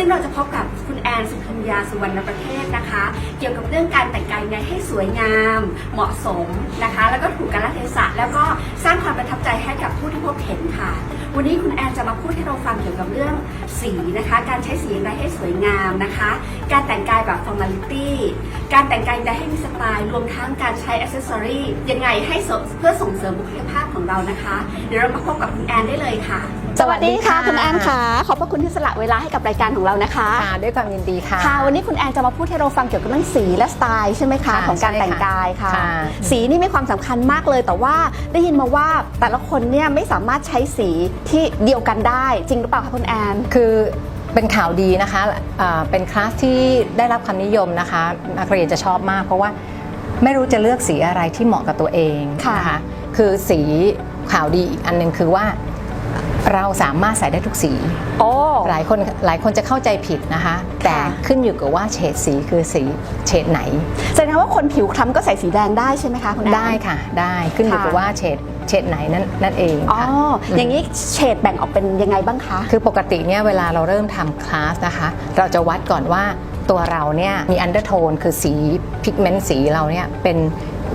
ซึ่งเราจะพบกับคุณแอนสุพัญญาสุวรรณประเทศนะคะ เกี่ยวกับเรื่องการแต่งกายไงให้สวยงาม เหมาะสมนะคะ แล้วก็ถูกกาลเทศะแล้วก็สร้างความประทับใจให้กับผู้ที่พบเห็นค่ะ วันนี้คุณแอนจะมาพูดให้เราฟังเกี่ยวกับเรื่องสีนะคะ การใช้สีอย่างไรให้สวยงามนะคะ การแต่งกายแบบ formality การแต่งกายยังไงให้มีสไตล์รวมทั้งการใช้ accessory ยังไงให้เพื่อส่งเสริมบุคลิกภาพของเรานะคะ เดี๋ยวเรามาพบกับคุณแอนได้เลยค่ะ สวัสดีค่ะ คุณแอนค่ะ ขอบพระคุณที่สละเวลาให้กับรายการของเรานะคะค่ะด้วยความยินดีค่ะค่ะ วันนี้คุณแอนจะมาพูดให้เราฟังเกี่ยวกับเรื่องสีและสไตล์ใช่ไหมคะค่ะของการใช่ค่ะแต่งกายค่ะค่ะ สีนี่มีความสำคัญมากเลย แต่ว่าได้ยินมาว่าแต่ละคนเนี่ยไม่สามารถใช้สีที่เดียวกันได้ จริงหรือเปล่าคะคุณแอนคือเป็นข่าวดีนะคะอ่าเป็นคลาสที่ได้รับความนิยมนะคะ นักเรียนจะชอบมาก เพราะว่าไม่รู้จะเลือกสีอะไรที่เหมาะกับตัวเองค่ะนะคะ คือสีข่าวดีอีกอันหนึงคือว่า เราสามารถใส่ได้ทุกสีโอ้หลายคนหลายคนจะเข้าใจผิดนะคะ แต่ขึ้นอยู่กับว่าเฉดสีคือสีเฉดไหนแสดงว่าคนผิวคล้ำก็ใส่สีแดงได้ใช่ไหมคะคุณแอนได้ค่ะ ได้ขึ้นอยู่ค่ะกับว่าเฉดเฉดไหนนั่นนั่นเองอ๋อค่ะอย่างนี้เฉดแบ่งออกเป็นยังไงบ้างคะ คือปกติเนี่ยเวลาเราเริ่มทำคลาสนะคะ เราจะวัดก่อนว่าตัวเราเนี่ยมีอันเดอร์โทนคือสีพิกเมนต์สีเราเนี่ยเป็น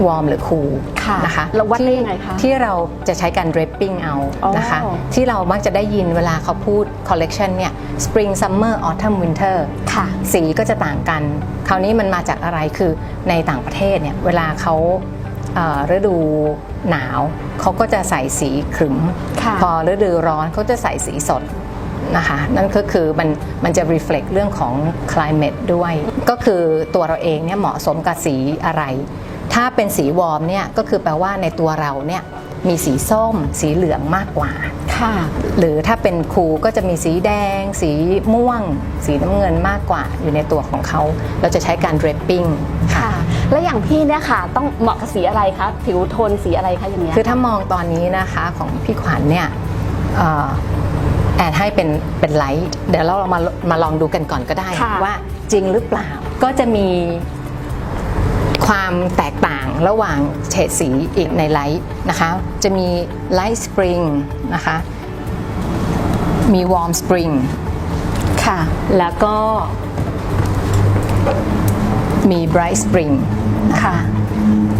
วอร์มหรือคูลค่ะนะคะเราวัดได้ที่ยังไงคะที่เราจะใช้การ draping เอาอ๋อนะคะที่เรามักจะได้ยินเวลาเขาพูด collection เนี่ย spring summer autumn winter ค่ะสีก็จะต่างกัน คราวนี้มันมาจากอะไรคือในต่างประเทศเนี่ยเวลาเขาเอ่อฤดูหนาวเขาก็จะใส่สีขรึม ค่ะพอฤดูร้อนเขาจะใส่สีสดนะคะนั่นก็คือมันมันจะ reflect เรื่องของ climate ด้วย ก็คือตัวเราเองเนี่ยเหมาะสมกับสีอะไร ถ้าเป็นสีวอร์มเนี่ยก็คือแปลว่าในตัวเราเนี่ยมีสีส้ม สีเหลืองมากกว่า ค่ะ หรือถ้าเป็นคูลก็จะมีสีแดง สีม่วง สีน้ำเงินมากกว่า อยู่ในตัวของเขา เราจะใช้การ draping ค่ะค่ะแล้วอย่างพี่เนี่ยค่ะ ต้องเหมาะกับสีอะไรคะ ผิวโทนสีอะไรคะอย่างเงี้ย คือถ้ามองตอนนี้นะคะของพี่ขวัญเนี่ยเอ่อแอนให้เป็นเป็นไลท์ เดี๋ยวเรามามาลองดูกันก่อนก็ได้ ค่ะ ว่าจริงหรือเปล่า ก็จะมี ความแตกต่างระหว่างเฉดสีอีกในไลท์นะคะ จะมีไลท์สปริงนะคะ มีวอร์มสปริงค่ะ แล้วก็มี Bright Spring ค่ะ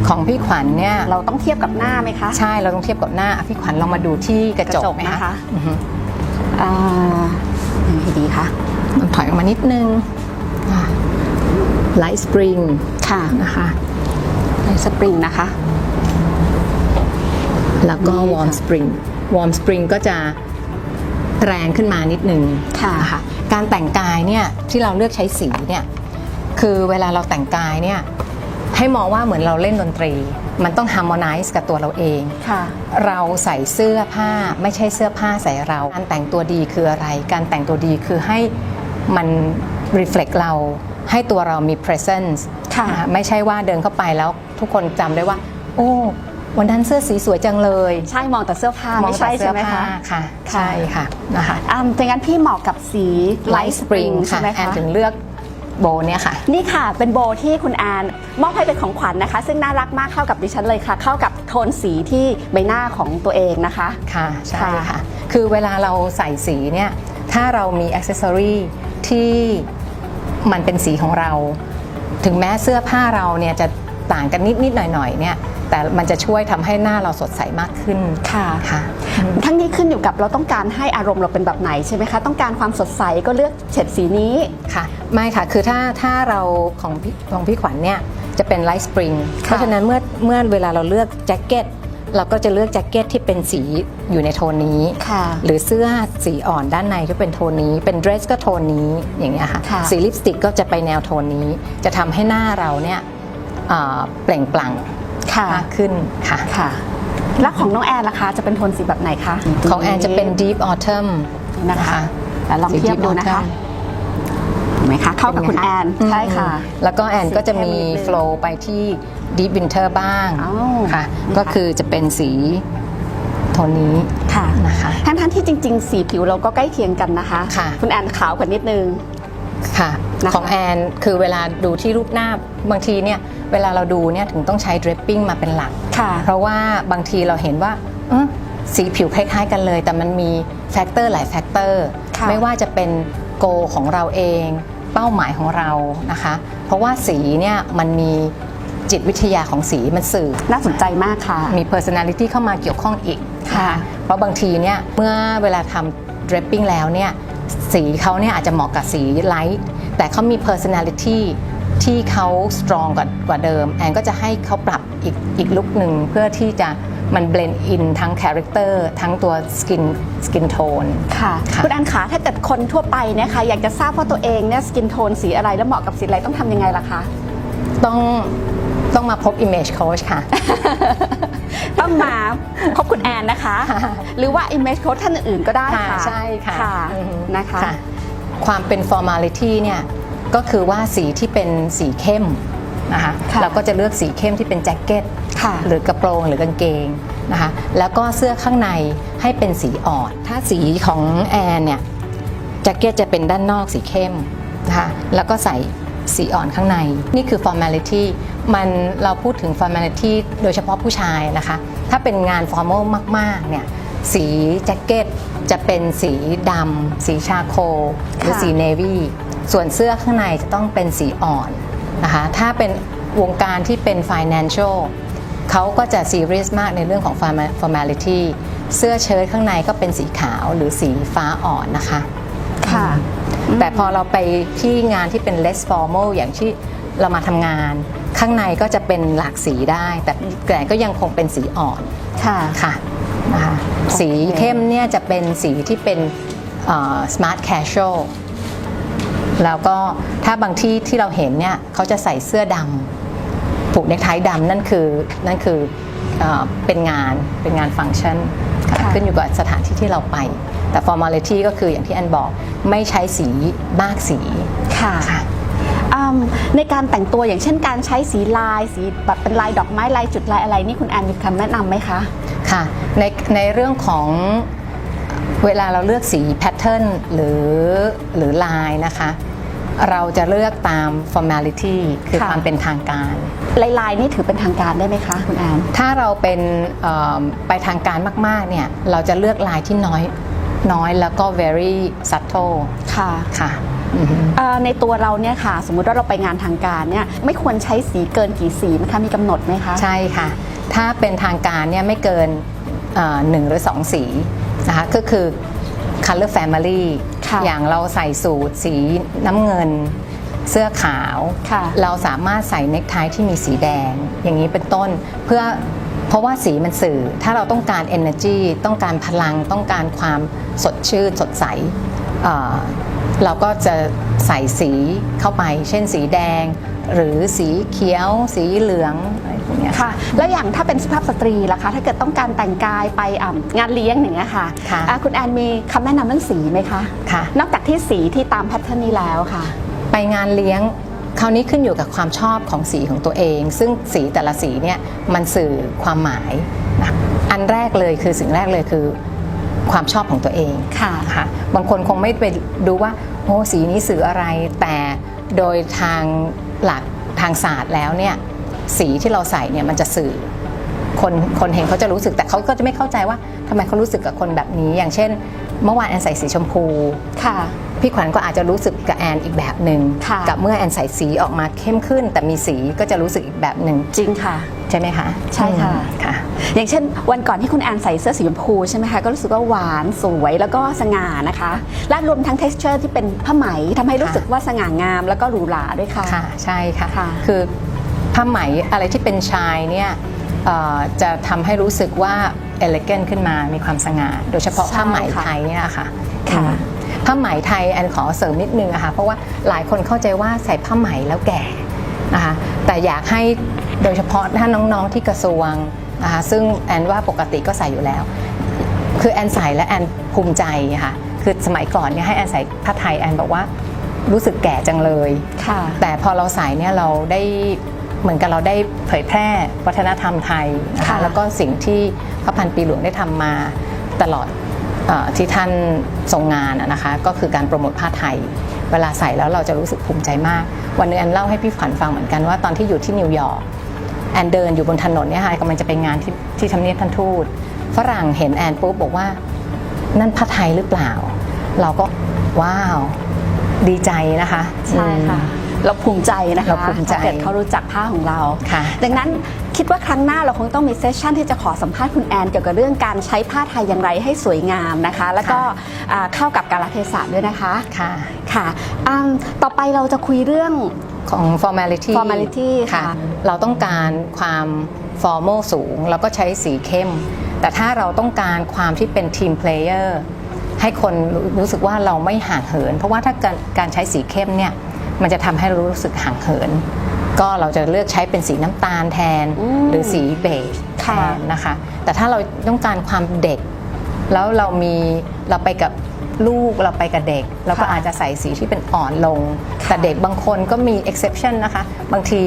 ของพี่ขวัญเนี่ยเราต้องเทียบกับหน้าไหมคะ ใช่เราต้องเทียบกับหน้าอะพี่ขวัญลองมาดูที่กระจกระจกกไหมนะคะคะอือฮึอ่ายังไงดีคะมันถอยออกมานิดนึง Light Spring ค่ะนะคะสปริงนะคะ แล้วก็นี่ค่ะ Warm Spring Warm Spring ก็จะแรงขึ้นมานิดนึงค่ะนะคะการแต่งกายเนี่ยที่เราเลือกใช้สีเนี่ยคือเวลาเราแต่งกายเนี่ยให้มองว่าเหมือนเราเล่นดนตรี มันต้อง harmonize กับตัวเราเองค่ะเราใส่เสื้อผ้าไม่ใช่เสื้อผ้าใส่เรา การแต่งตัวดีคืออะไร การแต่งตัวดีคือให้มัน reflect เราให้ตัวเรามี presence ค่ะนไม่ใช่ว่าเดินเข้าไปแล้วทุกคนจำได้ว่า โอ้ วันนั้นเสื้อสีสวยจังเลยใช่มองแต่เสื้อผ้าไม่ใช่แต่ใช่ไหมเสื้อผ้าคะ ค่ะ ค่ะ ใช่ค่ะนะคะอ่าดังนั้นพี่เหมาะกับสี Light Spring ใช่ค่ะไหมแอนคะ ถึงเลือกโบเนี่ยค่ะ นี่ค่ะเป็นโบที่คุณแอนมอบให้เป็นของขวัญนะคะ ซึ่งน่ารักมากเข้ากับดิฉันเลยค่ะ เข้ากับโทนสีที่ใบหน้าของตัวเองนะคะ ค่ะใช่ค่ะค่ะ คือเวลาเราใส่สีเนี่ย ถ้าเรามีอ c เซสซอรีที่มันเป็นสีของเรา ถึงแม้เสื้อผ้าเราเนี่ยจะต่างกันนิดนิดๆหน่อยหน่อยๆเนี่ยแต่มันจะช่วยทำให้หน้าเราสดใสมากขึ้นค่ะค่ะ ทั้งนี้ขึ้นอยู่กับเราต้องการให้อารมณ์เราเป็นแบบไหนใช่ไหมคะต้องการความสดใสก็เลือกเฉดสีนี้ค่ะไม่ค่ะคือถ้าถ้าเราของพี่ของพี่ขวัญเนี่ยจะเป็นไลท์สปริงเพราะฉะนั้นเมื่อเมื่อเวลาเราเลือกแจ็คเก็ต เราก็จะเลือกแจ็คเก็ตที่เป็นสีอยู่ในโทนนี้ ค่ะหรือเสื้อสีอ่อนด้านในก็เป็นโทนนี้ เป็นเดรสก็โทนนี้อย่างเงี้ยค่ะค่ะ สีลิปสติกก็จะไปแนวโทนนี้ จะทำให้หน้าเราเนี่ยเอ่อเปล่งปลั่งค่ะ มากขึ้นค่ะ ค่ะ แล้วของน้องแอนล่ะคะจะเป็นโทนสีแบบไหนคะของแอนจะเป็น deep autumn นะคะแล้วลองสีเทียบ Deep ดูนะคะ Autumn เห็นไหมคะเข้ากับคุณแอน อืมใช่ค่ะ แล้วก็แอนก็จะมีสีเข้มนิดนึง โฟล์ไปที่ deep winter บ้างอ้าวค่ะนี่ค่ะก็คือจะเป็นสีโทนนี้ค่ะ นะคะ ทั้งท่านๆที่จริง ๆ สีผิวเราก็ใกล้เคียงกันนะคะค่ะคุณแอนขาวกว่านิดนึง ค่ะ นะคะของแอนคือเวลาดูที่รูปหน้าบางทีเนี่ยเวลาเราดูเนี่ยถึงต้องใช้ dripping มาเป็นหลัก ค่ะเพราะว่าบางทีเราเห็นว่าเอ้อสีผิวคล้าย ๆ กันเลย แต่มันมีแฟกเตอร์หลายแฟกเตอร์ค่ะไม่ว่าจะเป็นโกของเราเอง เป้าหมายของเรานะคะ เพราะว่าสีเนี่ยมันมี จิตวิทยาของสีมันสื่อ น่าสนใจมากค่ะ มี personality เข้ามาเกี่ยวข้องอีกค่ะนเพราะบางทีเนี่ยเมื่อเวลาทำ dripping แล้วเนี่ยสีเขาเนี่ยอาจจะเหมาะกับสีไลท์แต่เขามี personality ที่เขา strong กว่ากว่าเดิม แอนก็จะให้เขาปรับอีกอีกลุคหนึ่งเพื่อที่จะมัน blend in ทั้ง character ทั้งตัว skin skin tone ค่ะค่ะคุณอันขาถ้าเกิดคนทั่วไปเนะคะอยากจะทราบว่าตัวเองเนี่ยสกินโทนสีอะไรแล้วเหมาะกับสีอะไรต้องทำยังไงล่ะคะ ต้อง ต้องมาพบ image coach ค่ะ ต้องมาพบคุณแอนนะคะ หรือว่า image coach ท่านอื่นๆก็ได้ค่ะ ใช่ค่ะค่ะอือฮึนะคะความเป็น formality เนี่ยก็คือว่าสีที่เป็นสีเข้มนะคะค่ะเราก็จะเลือกสีเข้มที่เป็นแจ็คเก็ตค่ะหรือกระโปรงหรือกางเกงนะคะแล้วก็เสื้อข้างในให้เป็นสีอ่อนถ้าสีของแอนเนี่ยแจ็คเก็ตจะเป็นด้านนอกสีเข้มนะคะแล้วก็ใส่ สีอ่อนข้างใน นี่คือ formality มันเราพูดถึง formality โดยเฉพาะผู้ชายนะคะ ถ้าเป็นงาน formal มาก ๆ เนี่ยสีแจ็คเก็ตจะเป็นสีดำสีชาโคลหรือค่ะสีเนวี่ส่วนเสื้อข้างในจะต้องเป็นสีอ่อนนะคะถ้าเป็นวงการที่เป็น financial เขาก็จะซีเรียสมากในเรื่องของ forma- formality เสื้อเชิ้ตข้างในก็เป็นสีขาวหรือสีฟ้าอ่อนนะคะ ค่ะ แต่พอเราไปที่งานที่เป็น less formal อย่างที่เรามาทำงาน ข้างในก็จะเป็นหลากสีได้ แต่แต่ก็ยังคงเป็นสีอ่อนค่ะค่ะนะคะสีเข้มเนี่ยจะเป็นสีที่เป็นเอ่อ smart casual แล้วก็ถ้าบางที่ที่เราเห็นเนี่ยเขาจะใส่เสื้อดำผูกเนคไทดำนั่นคือนั่นคือเออเป็นงานเป็นงานฟังก์ชันค่ะค่ะขึ้นอยู่กับสถานที่ที่เราไป แต่ formality ก็คืออย่างที่แอนบอกไม่ใช้สีมากสีค่ะค่ะอืมในการแต่งตัวอย่างเช่นการใช้สีลาย สีแบบเป็นลายดอกไม้ลายจุดลายอะไรนี่คุณแอนมีคำแนะนำไหมคะ ค่ะ ในในเรื่องของเวลาเราเลือกสีแพทเทิร์นหรือหรือลายนะคะ เราจะเลือกตาม formality คือค่ะความเป็นทางการ ลายลายนี่ถือเป็นทางการได้ไหมคะคุณแอน ถ้าเราเป็นเอ่อไปทางการมากๆเนี่ยเราจะเลือกลายที่น้อย น้อยแล้วก็ very subtle ค่ะค่ะอือฮึ เอ่อในตัวเราเนี่ยค่ะ สมมุติว่าเราไปงานทางการเนี่ยไม่ควรใช้สีเกินกี่สีไหมคะมีกำหนดไหมคะ ใช่ค่ะ ถ้าเป็นทางการเนี่ยไม่เกินเอ่อหนึ่งหรือสองสีนะคะก็คือ color family ค่ะอย่างเราใส่สูทสีน้ำเงิน เสื้อขาว ค่ะเราสามารถใส่เนคไทที่มีสีแดง อย่างนี้เป็นต้น เพื่อ เพราะว่าสีมันสื่อถ้าเราต้องการ energy ต้องการพลังต้องการความสดชื่นสดใสเอ่อเราก็จะใส่สีเข้าไป เช่นสีแดง หรือสีเขียว สีเหลืองอะไรพวกเนี้ยค่ะ แล้วอย่างถ้าเป็นสุภาพสตรีล่ะคะ ถ้าเกิดต้องการแต่งกายไปอ่างานเลี้ยงอย่างเงี้ยค่ะค่ะอะคุณแอนมีคำแนะนำเรื่องสีไหมคะค่ะนอกจากที่สีที่ตามแพทเทิร์นนี้แล้วค่ะ ไปงานเลี้ยง คราวนี้ขึ้นอยู่กับความชอบของสีของตัวเอง ซึ่งสีแต่ละสีเนี่ยมันสื่อความหมายนะอันแรกเลยคือสิ่งแรกเลยคือความชอบของตัวเองค่ะค่ะบางคนคงไม่ไปดูว่าโอ้สีนี้สื่ออะไร แต่โดยทางหลักทางศาสตร์แล้วเนี่ยสีที่เราใส่เนี่ยมันจะสื่อคนคนเห็นเขาจะรู้สึกแต่เขาก็จะไม่เข้าใจว่าทำไมเขารู้สึกกับคนแบบนี้ อย่างเช่น เมื่อวานแอนใส่สีชมพูค่ะ พี่ขวัญก็อาจจะรู้สึกกับแอนอีกแบบหนึ่งค่ะกับเมื่อแอนใส่สีออกมาเข้มขึ้น แต่มีสีก็จะรู้สึกอีกแบบหนึ่งจริงค่ะ ใช่ไหมคะ ใช่ค่ะอืมค่ะ อย่างเช่น วันก่อนที่คุณแอนใส่เสื้อสีชมพูใช่ไหมคะก็รู้สึกว่าหวานสวยแล้วก็สง่านะคะ และรวมทั้ง t e x t อร์ที่เป็นผ้าไหมทำให้รู้สึกว่าสง่างามแล้วก็หรูหราด้วยค่ะค่ะ ใช่ค่ะค่ะคือผ้าไหมอะไรที่เป็นชายเนี่ยเอ่อจะทำให้รู้สึกว่าเอเลก n นขึ้นมามีความสง่าโดยเฉพาะผ้าไหมไทยเนี่ยค่ะค่ะอืม ผ้าไหมไทยแอนขอเสริมนิดนึงอะค่ะเพราะว่าหลายคนเข้าใจว่าใส่ผ้าไหมแล้วแก่นะคะแต่อยากให้โดยเฉพาะถ้าน้องๆที่กระทรวงนะคะซึ่งแอนว่าปกติก็ใส่อยู่แล้ว คือแอนใส่และแอนภูมิใจค่ะคือสมัยก่อนเนี่ยให้แอนใส่ผ้าไทยแอนบอกว่ารู้สึกแก่จังเลยค่ะแต่พอเราใส่เนี่ยเราได้เหมือนกับเราได้เผยแพร่วัฒนธรรมไทยนะคะค่ะแล้วก็สิ่งที่พระพันปีหลวงได้ทำมาตลอดเออ ที่ท่านทรงงานอะนะคะก็คือการโปรโมทผ้าไทย เวลาใส่แล้วเราจะรู้สึกภูมิใจมาก วันหนึงแอนเล่าให้พี่ขวัญฟังเหมือนกันว่าตอนที่อยู่ที่นิวยอร์กแอนเดินอยู่บนถนนเนี่ยค่ะกำลังจะไปงานที่ที่ทำเนียบท่านทูตฝรั่งเห็นแอนปุ๊บบอกว่านั่นผ้าไทยหรือเปล่า เราก็ว้าว ดีใจนะคะ ใช่ค่ะอืม เราภูมิใจนะคะเราภูมิใจถ้าเกิดเขารู้จักผ้าของเราค่ะดังนั้นคิดว่าครั้งหน้าเราคงต้องมีเซสชันที่จะขอสัมภาษณ์คุณแอนเกี่ยวกับเรื่องการใช้ผ้าไทยอย่างไรให้สวยงามนะคะ แล้วก็อ่าเข้ากับกาลเทศะด้วยนะคะค่ะค่ะอืมต่อไปเราจะคุยเรื่องของ formality formality ค่ะ เราต้องการความ formal สูง แล้วก็ใช้สีเข้ม แต่ถ้าเราต้องการความที่เป็น team player ให้คนรู้สึกว่าเราไม่ห่างเหิน เพราะว่าถ้าการการใช้สีเข้มเนี่ย มันจะทำให้เรารู้สึกห่างเหิน ก็เราจะเลือกใช้เป็นสีน้ำตาลแทนอืมหรือสีเบจแทค่ะนนะคะ แต่ถ้าเราต้องการความเด็ก แล้วเรามีเราไปกับลูกเราไปกับเด็ก เราก็ค่ะอาจจะใส่สีที่เป็นอ่อนลงค่ะแต่เด็กบางคนก็มี exception นะคะ บางที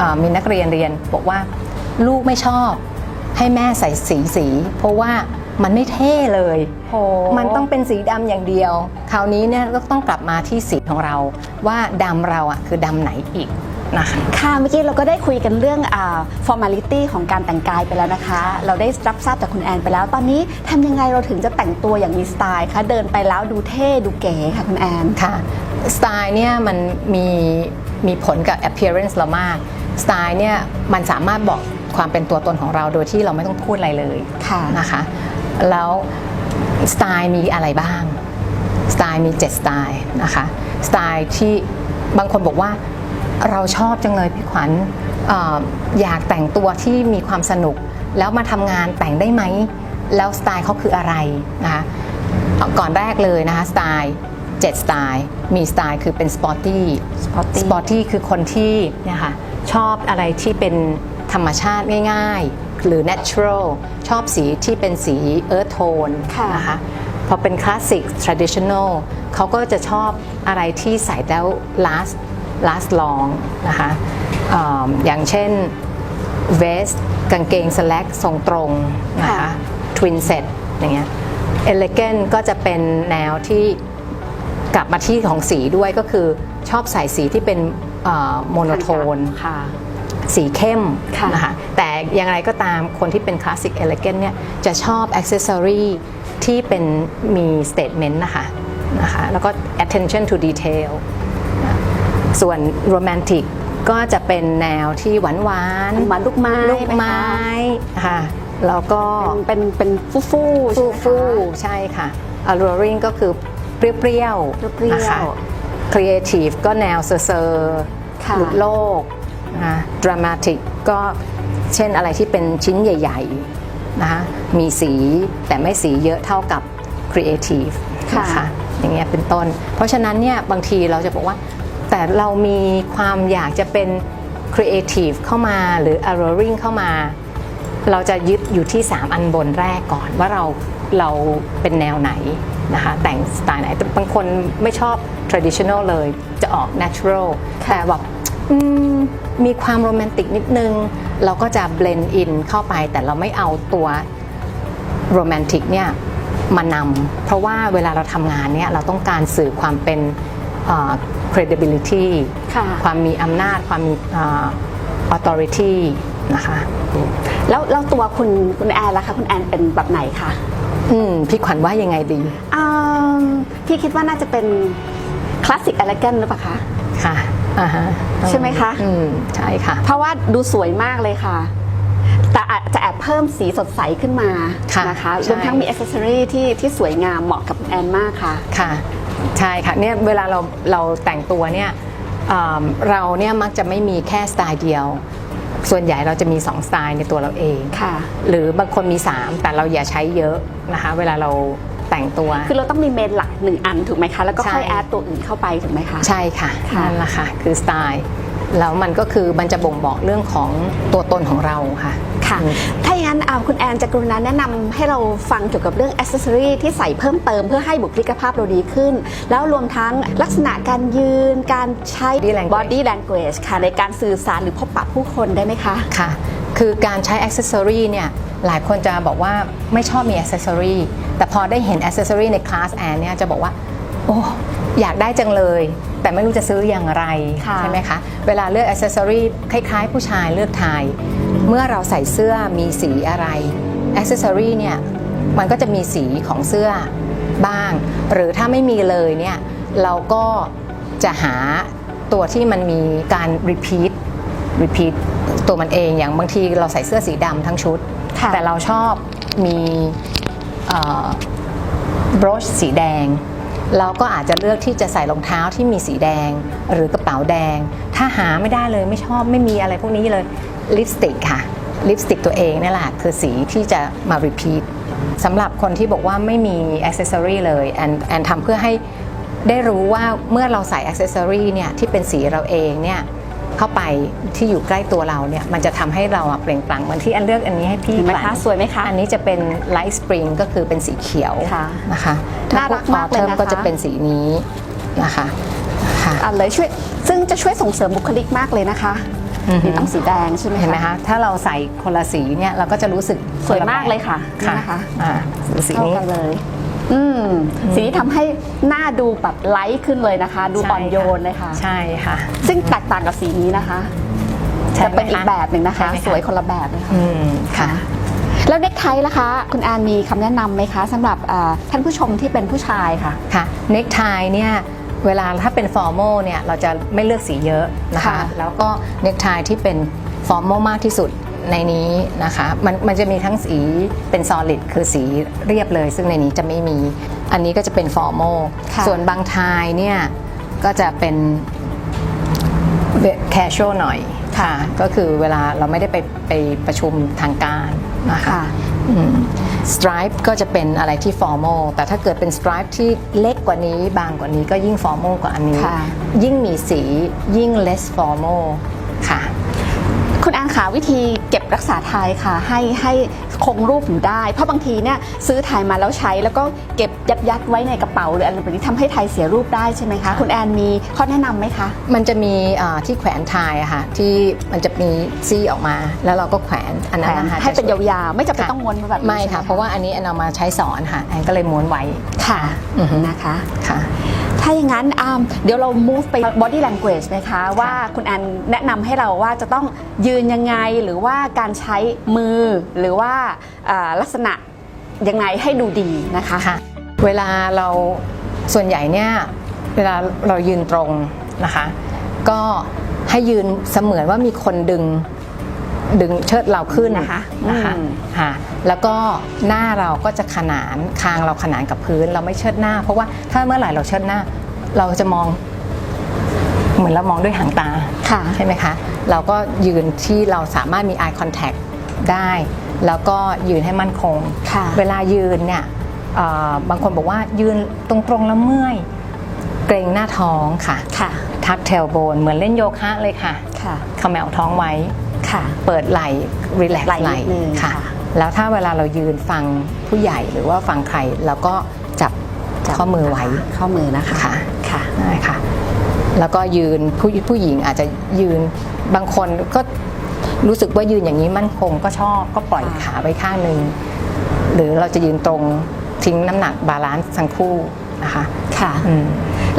อ่ามีนักเรียนเรียนบอกว่าลูกไม่ชอบให้แม่ใส่สีสี เพราะว่า มันไม่เท่เลยโหมันต้องเป็นสีดำอย่างเดียว คราวนี้เนี่ยก็ต้องกลับมาที่สีของเราว่าดำเราอะคือดำไหนอีกนะคะค่ะเมื่อกี้เราก็ได้คุยกันเรื่องอ่า formality ของการแต่งกายไปแล้วนะคะ เราได้รับทราบจากคุณแอนไปแล้ว ตอนนี้ทำยังไงเราถึงจะแต่งตัวอย่างมีสไตล์คะเดินไปแล้วดูเท่ดูเก๋ค่ะคุณแอนค่ะสไตล์เนี่ยมันมีมีผลกับ appearance เรามากสไตล์เนี่ยมันสามารถบอกความเป็นตัวตนของเราโดยที่เราไม่ต้องพูดอะไรเลยค่ะนะคะ แล้วสไตล์มีอะไรบ้าง สไตล์มี 7 สไตล์นะคะ สไตล์ที่บางคนบอกว่าเราชอบจังเลยพี่ขวัญเอออยากแต่งตัวที่มีความสนุก แล้วมาทำงานแต่งได้ไหม แล้วสไตล์เขาคืออะไรนะคะก่อนแรกเลยนะคะสไตล์7สไตล์ มีสไตล์คือเป็นสปอร์ตี้ Sporty สปอร์ตี้คือคนที่เนะคะชอบอะไรที่เป็นธรรมชาติง่ายๆ หรือ natural ชอบสีที่เป็นสี earth tone ค่ะนะคะพอเป็นคลาสสิก traditional เขาก็จะชอบอะไรที่ใส่แล้ว last last long นะคะอ่าอย่างเช่นเวสกางเกงสแลกทรงตรงนะคะค่ะทวินเซ็ตอย่างเงี้ยเอเลเกนก็จะเป็นแนวที่กลับมาที่ของสีด้วยก็คือชอบใส่สีที่เป็นโมโนโทนค่ะ สีเข้มค่ะนะคะแต่อย่างไรก็ตามคนที่เป็นคลาสสิกเอเลเกนเนี่ยจะชอบอ็อกเซสซอรีที่เป็นมีสเต t เมนต์นะคะนะคะแล้วก็ attention to detail ส่วนโรแมนติกก็จะเป็นแนวที่หวานหวานๆเหมือนลูกไม้ลูกไม้ไหมคะค่ะแล้วก็เป็นเป็นฟูฟูฟูฟูใช่ค่ะ alluring ก็คือเปรี้ยวเปรี้ยวๆนะคะ creative ก็แนวเซอร์ค่ะหลุดโลก นะคะ dramatic ก็เช่นอะไรที่เป็นชิ้นใหญ่ๆนะคะมีสีแต่ไม่สีเยอะเท่ากับ creative ค่ะนะคะอย่างเงี้ยเป็นต้น เพราะฉะนั้นเนี่ยบางทีเราจะบอกว่า แต่เรามีความอยากจะเป็น creative เข้ามาหรือ alluring เข้ามา เราจะยึดอยู่ที่ 3 อันบนแรกก่อนว่าเราเราเป็นแนวไหนนะคะแต่งสไตล์ไหนแต่บางคนไม่ชอบ traditional เลยจะออก natural แต่แบบอื มมีความโรแมนติกนิดนึง เราก็จะ blend in เข้าไป แต่เราไม่เอาตัวโรแมนติกเนี่ยมานำเพราะว่าเวลาเราทำงานเนี่ยเราต้องการสื่อความเป็นเอ่อ credibility ค่ะความมีอำนาจความมีเอ่อ authority นะคะแล้วแล้วตัวคุณคุณแอนล่ะคะคุณแอนเป็นแบบไหนคะอืมพี่ขวัญว่ายังไงดีอืมพี่คิดว่าน่าจะเป็นคลาสสิก e อ e เกนหรือเปล่าคะค่ะอ่าฮะ ใช่ไหมคะ อืมใช่ค่ะ เพราะว่าดูสวยมากเลยค่ะ แต่อาจจะแอบเพิ่มสีสดใสขึ้นมาค่ะนะคะใช่ รวมทั้งมีอ c เซสซอรีที่ที่สวยงามเหมาะกับคุณแอนมากค่ะ ค่ะใช่ค่ะเนี่ยเวลาเราเราแต่งตัวเนี่ยอ่าเราเนี่ยมักจะไม่มีแค่สไตล์เดียว ส่วนใหญ่เราจะมี 2 สไตล์ในตัวเราเอง ค่ะ หรือบางคนมี 3 แต่เราอย่าใช้เยอะนะคะเวลาเรา แต่งตัว คือเราต้องมีเมนหลักหนึ่งอันถูกไหมคะ แล้วก็ค่อยใช่แอดตัวอื่นเข้าไปถูกไหมคะ ใช่ค่ะค่ะนั่นแหละค่ะ คือสไตล์แล้วมันก็คือมันจะบ่งบอกเรื่องของตัวตนของเราค่ะค่ะอืมถ้าอย่างนั้นเอาคุณแอนจะกรุณาแนะนำให้เราฟังเกี่ยวกับเรื่องอ c เซสซอรีที่ใส่เพิ่มเติมเพื่อให้บุคลิกภาพเราดีขึ้น แล้วรวมทั้งลักษณะการยืน การใช้ Body language body language ค่ะ ในการสื่อสารหรือพบปะผู้คนได้ไหมคะ ค่ะ คือการใช้อ c เซสซอรีเนี่ยหลายคนจะบอกว่าไม่ชอบมีอ c เซสซอรีแต่พอได้เห็นอ c เซสซอรีในคลาสแอนเนี่ยจะบอกว่า โอ้อยากได้จังเลย แต่ไม่รู้จะซื้ออย่างไรค่ะใช่ไหมคะ เวลาเลือกอ c เซสซอรีคล้ายๆ ผู้ชายเลือกทายเมื่อเราใส่เสื้อมีสีอะไรอ c เซสซอรีเนี่ยมันก็จะมีสีของเสื้อบ้าง หรือถ้าไม่มีเลยเนี่ยเราก็จะหาตัวที่มันมีการ repeat repeat ตัวมันเองอย่างบางทีเราใส่เสื้อสีดำทั้งชุดค่ะแต่เราชอบมีบรชสีแดง เราก็อาจจะเลือกที่จะใส่รองเท้าที่มีสีแดง หรือกระเป๋าแดง ถ้าหาไม่ได้เลยไม่ชอบไม่มีอะไรพวกนี้เลยลิปสติกค่ะลิปสติกตัวเองนี่แหละคือสีที่จะมา repeat สำหรับคนที่บอกว่าไม่มีอ c เซสซอรีเลยแอนแอนทำเพื่อให้ได้รู้ว่าเมื่อเราใส่อ c เซสซอรีเนี่ยที่เป็นสีเราเองเนี่ย เข้าไปที่อยู่ใกล้ตัวเราเนี่ยมันจะทำให้เราอะเปล่งปลั่งเหมือนที่อันเลือกอันนี้ให้พี่เห็นไหมกลั่คะสวยไหมคะ อันนี้จะเป็นไลท์สปริงก็คือเป็นสีเขียวค่ะนะคะน่ารักมากเลยนะคะก็จะเป็นสีนี้นะคะค่ะอะเลยช่วยซึ่งจะช่วยส่งเสริมบุคลิกมากเลยนะคะอือฮึนี่ต้องสีแดงใช่ไหมคะเห็นไหมคะถ้าเราใส่คนละสีเนี่ยเราก็จะรู้สึกสวยมากเลยค่ะค่ะนี่นะคะอ่าสีเข้านี้กันเลย อืมสีนี้ทำให้หน้าดูแบบไลท์ขึ้นเลยนะคะ ดูอ่อนโยนเลยค่ะ ใช่ค่ะซึ่งแตกต่างกับสีนี้นะคะใช่จะไหมเป็นอีกแบบหนึ่งนะคะใช่ไหมสวยคนละแบบเลยค่ะอืมค่ะ แล้วเน็กไทล่ะคะ คุณแอนมีคำแนะนำไหมคะสำหรับอ่าท่านผู้ชมที่เป็นผู้ชายค่ะ ค่ะเนคไทเนี่ยเวลาถ้าเป็นฟอร์ม l เนี่ยเราจะไม่เลือกสีเยอะนะคะ ค่ะแล้วก็เนคไทที่เป็นฟอร์ม l มากที่สุด ในนี้นะคะมันมันจะมีทั้งสีเป็น solid คือสีเรียบเลย ซึ่งในนี้จะไม่มีอันนี้ก็จะเป็นฟอร์ม l ค่ะส่วนบางทายเนี่ยก็จะเป็นแคชช a l หน่อยค่ะ ก็คือเวลาเราไม่ได้ไปไปประชุมทางการนะคะค่ะสไตรป์ก็จะเป็นอะไรที่ formal แต่ถ้าเกิดเป็นสไตรป์ที่เล็กกว่านี้ บางกว่านี้ก็ยิ่ง formal กว่าอันนี้ค่ะยิ่งมีสียิ่ง less formal ค่ะ คุณแอนขาวิธีเก็บรักษาไทยค่ะ ให้ให้คงรูปอยู่ได้ เพราะบางทีเนี่ยซื้อไทยมาแล้วใช้ แล้วก็เก็บยัดยัดๆไว้ในกระเป๋าหรืออะไรแบบนี้ทำให้ไทยเสียรูปได้ใช่ไหมคะ คุณแอนมีข้อแนะนำไหมคะ มันจะมีอ่าที่แขวนทายอะค่ะที่มันจะมีซี่ออกมา แล้วเราก็แขวนอันนั้นนะคะให้เป็นจะยช่วยาว ๆ ไม่จำเป็นต้องม้วนมาแบบนี้ไม่ใช่หค่ะ เพราะว่าอันนี้แอนเอามาใช้สอนค่ะแอนก็เลยม้วนไว้ค่ะอือฮึนะคะ ค่ะ ถ้าอย่างนั้นอ่าเดี๋ยวเรา move ไป body language ไหมคะ ว่าคุณแอนแนะนำให้เราว่าจะต้องยืนยังไงหรือว่าการใช้มือหรือว่าอ่าลักษณะยังไงให้ดูดีนะคะค่ะเวลาเราส่วนใหญ่เนี่ยเวลาเรายืนตรงนะคะ ก็ให้ยืนเสมือนว่ามีคนดึงดึงเชิดเราขึ้นนะคะนะคะอืมค่ะ แล้วก็หน้าเราก็จะขนานคางเราขนานกับพื้นเราไม่เชิดหน้า เพราะว่าถ้าเมื่อไหร่เราเชิดหน้า เราจะมอง เหมือนเรามองด้วยหางตาค่ะใช่ไหมคะ เราก็ยืนที่เราสามารถมี eye contact ได้ แล้วก็ยืนให้มั่นคงค่ะเวลายืนเนี่ยเอ่อบางคนบอกว่ายืนตรงๆแล้วเมื่อยเกรงหน้าท้องค่ะค่ะทักเทลโบนเหมือนเล่นโยคะเลยค่ะค่ะเขมวท้องไว้ค่ะ เปิดไหล่รีแลกซ์ไหล่ไหล่นิดนึงค่ะค่ะ แล้วถ้าเวลาเรายืนฟังผู้ใหญ่หรือว่าฟังใครเราก็จับข้อมือไว้ข้อมือนะคะค่ะค่ะได้ค่ะ แล้วก็ยืนผู้ผู้หญิงอาจจะยืนบางคนก็รู้สึกว่ายืนอย่างนี้มั่นคงก็ชอบก็ปล่อยค่ะขาไว้ข้างหนึ่งหรือเราจะยืนตรงทิ้งน้ำหนักบาลานซ์ทั้งคู่นะคะค่ะอืม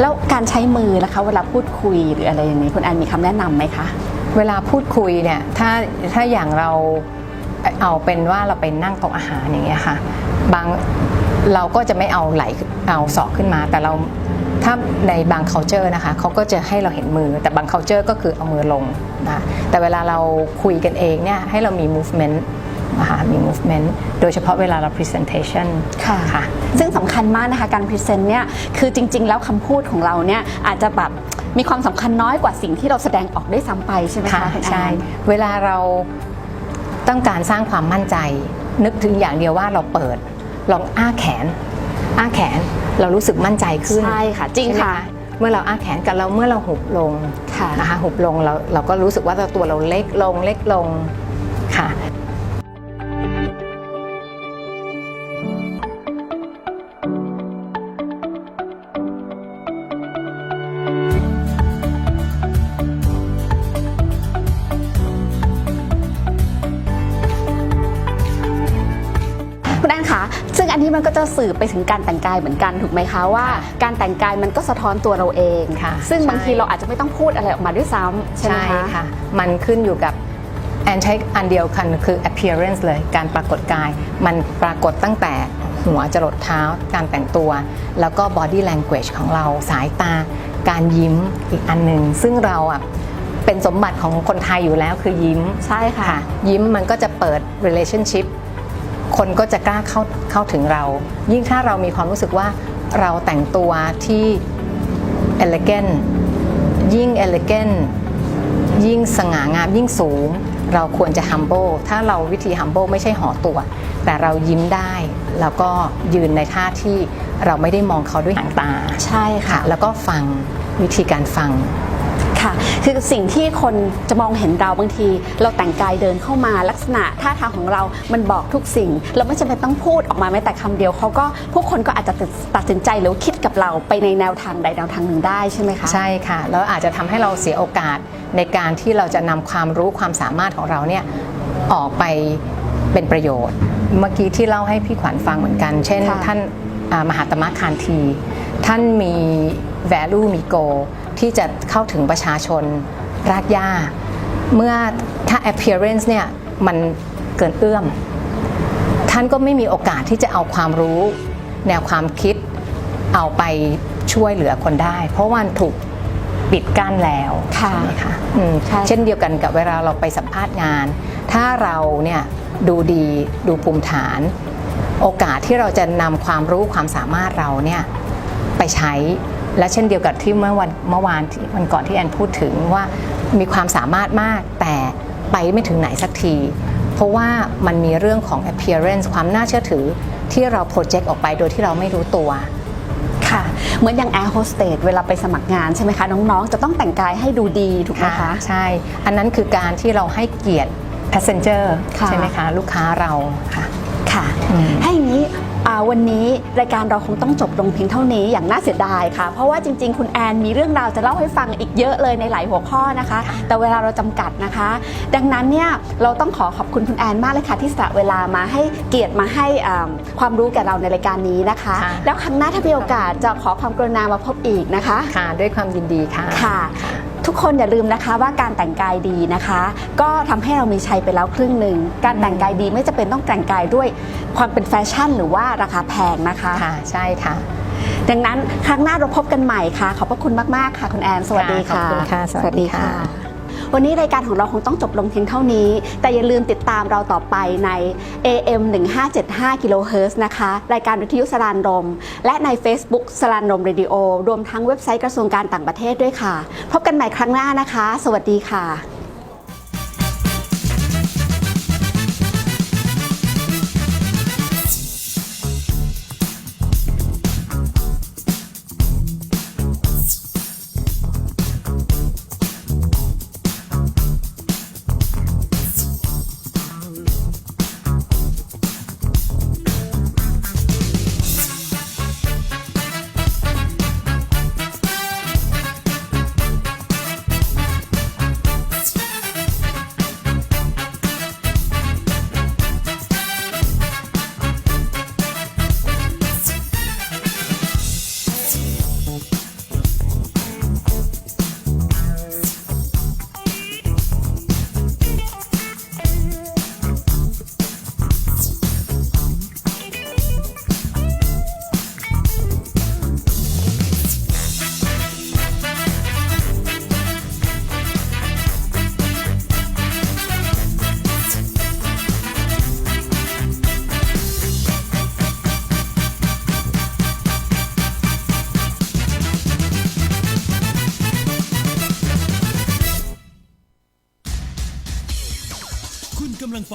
แล้วการใช้มือนะคะเวลาพูดคุยหรืออะไรอย่างนี้คุณแอนมีคำแนะนำไหมคะ เวลาพูดคุยเนี่ยถ้าถ้าอย่างเรา เอาเป็นว่าเราไปนั่งโต๊ะอาหารอย่างเงี้ยค่ะ บางเราก็จะไม่เอาไหลเอาศอกขึ้นมา แต่เราถ้าในบาง culture นะคะเขาก็จะให้เราเห็นมือ แต่บาง culture ก็คือเอามือลงนะแต่เวลาเราคุยกันเองเนี่ยให้เรามี movement นะคะมี movement โดยเฉพาะเวลาเรา presentation ค่ะค่ะซึ่งสำคัญมากนะคะการพรีเซนต์เนี่ยคือจริง ๆ แล้วคำพูดของเราเนี่ยอาจจะแบบมีความสำคัญน้อยกว่าสิ่งที่เราแสดงออกได้ซ้ำไปใช่ไหมค่ะคะคุณแอนใช่ เวลาเรา ต้องการสร้างความมั่นใจ นึกถึงอย่างเดียวว่าเราเปิด ลองอ้าแขน อ้าแขนเรารู้สึกมั่นใจขึ้นใช่ค่ะจริงใช่ไหมค่ะเมื่อเราอ้าแขนกับเราเมื่อเราหุบลงค่ะนะคะหุบลงเราเราก็รู้สึกว่าตัวเราเล็กลงเล็กลง สื่อไปถึงการแต่งกายเหมือนกันถูกไหมคะว่า การแต่งกายมันก็สะท้อนตัวเราเองค่ะ ซึ่งบางใช่ทีเราอาจจะไม่ต้องพูดอะไรออกมาด้วยซ้ำใช่ไหมคะค่ะมันขึ้นอยู่กับแอนใช้อันเดียวกันคือ appearance เลยการปรากฏกาย มันปรากฏตั้งแต่หัวจรดเท้า การแต่งตัว แล้วก็ body language ของเราสายตา การยิ้มอีกอันหนึ่งซึ่งเราอะเป็นสมบัติของคนไทยอยู่แล้วคือยิ้มใช่ค่ะ ยิ้มมันก็จะเปิด relationship คนก็จะกล้าเข้าเข้าถึงเรา ยิ่งถ้าเรามีความรู้สึกว่าเราแต่งตัวที่ elegant ยิ่ง elegant ยิ่งสง่างามยิ่งสูง เราควรจะ humble ถ้าเราวิธี humble ไม่ใช่ห่อตัว แต่เรายิ้มได้ แล้วก็ยืนในท่าที่เราไม่ได้มองเขาด้วยหางตา ใช่ค่ะ แล้วก็ฟังวิธีการฟัง ค่ะ คือสิ่งที่คนจะมองเห็นเราบางที เราแต่งกายเดินเข้ามาลักษณะท่าทางของเรา มันบอกทุกสิ่ง เราไม่จำเป็นต้องพูดออกมาแม้แต่คำเดียวเขาก็ผู้คนก็อาจจะตัดสินใจหรือคิดกับเราไปในแนวทางใดแนวทางหนึ่งได้ใช่ไหมคะใช่ค่ะแล้วอาจจะทำให้เราเสียโอกาสในการที่เราจะนำความรู้ความสามารถของเราเนี่ยออกไปเป็นประโยชน์ เมื่อกี้ที่เล่าให้พี่ขวัญฟังเหมือนกัน เช่นค่ะท่านอ่ามหาตมะคานที ท่านมี value มี goal ที่จะเข้าถึงประชาชนรากหญ้า เมื่อถ้า appearance เนี่ยมันเกินเอื้อม ท่านก็ไม่มีโอกาสที่จะเอาความรู้ แนวความคิดเอาไปช่วยเหลือคนได้ เพราะว่ามันถูกปิดกั้นแล้วค่ะใช่ไหมคะอืมใช่เช่นเดียวกันกับเวลาเราไปสัมภาษณ์งาน ถ้าเราเนี่ยดูดีดูภูมิฐาน โอกาสที่เราจะนำความรู้ความสามารถเราเนี่ยไปใช้ และเช่นเดียวกับที่เมื่อวันเมื่อวานที่วันก่อนที่แอนพูดถึงว่ามีความสามารถมากแต่ไปไม่ถึงไหนสักที เพราะว่ามันมีเรื่องของ appearance ความน่าเชื่อถือที่เรา project ออกไปโดยที่เราไม่รู้ตัวค่ะ เหมือนอย่างแอร์โฮสเตสเวลาไปสมัครงานใช่ไหมคะ น้องๆ จะต้องแต่งกายให้ดูดีถูกไหมคะ ใช่ อันนั้นคือการที่เราให้เกียรติ passenger ค่ะใช่ไหมคะ ลูกค้าเราค่ะค่ะอืมถ้าอย่างนี้อ่า วันนี้รายการเราคงต้องจบลงเพียงเท่านี้อย่างน่าเสียดายค่ะ เพราะว่าจริง ๆ คุณแอนมีเรื่องราวจะเล่าให้ฟังอีกเยอะเลยในหลายหัวข้อนะคะ แต่เวลาเราจำกัดนะคะ ดังนั้นเนี่ยเราต้องขอขอบคุณคุณแอนมากเลยค่ะที่สละเวลามาให้เกียรติมาให้อ่าความรู้แก่เราในรายการนี้นะคะค่ะแล้วครั้งหน้าถ้ามีโอกาสจะขอความกรุณามาพบอีกนะคะค่ะด้วยความยินดีค่ะค่ะ ทุกคนอย่าลืมนะคะว่าการแต่งกายดีนะคะ ก็ทำให้เรามีชัยไปแล้วครึ่งหนึ่งการแต่งกายดีไม่จะเป็นต้องแต่งกายด้วยความเป็นแฟชั่น หรือว่าราคาแพงนะคะค่ะใช่ค่ะ ดังนั้นครั้งหน้าเราพบกันใหม่ค่ะ ขอบพระคุณมาก ๆ ค่ะ คุณแอน สวัสดีค่ะขอบคุณค่ะ สวัสดีค่ะ วันนี้รายการของเราคงต้องจบลงเพียงเท่านี้ แต่อย่าลืมติดตามเราต่อไปใน AM 1575กิโลเฮิรตซ์นะคะ รายการวิทยุสรานรม และใน Facebook สรานรมเรดิโอรวมทั้งเว็บไซต์กระทรวงการต่างประเทศด้วยค่ะ พบกันใหม่ครั้งหน้านะคะ สวัสดีค่ะ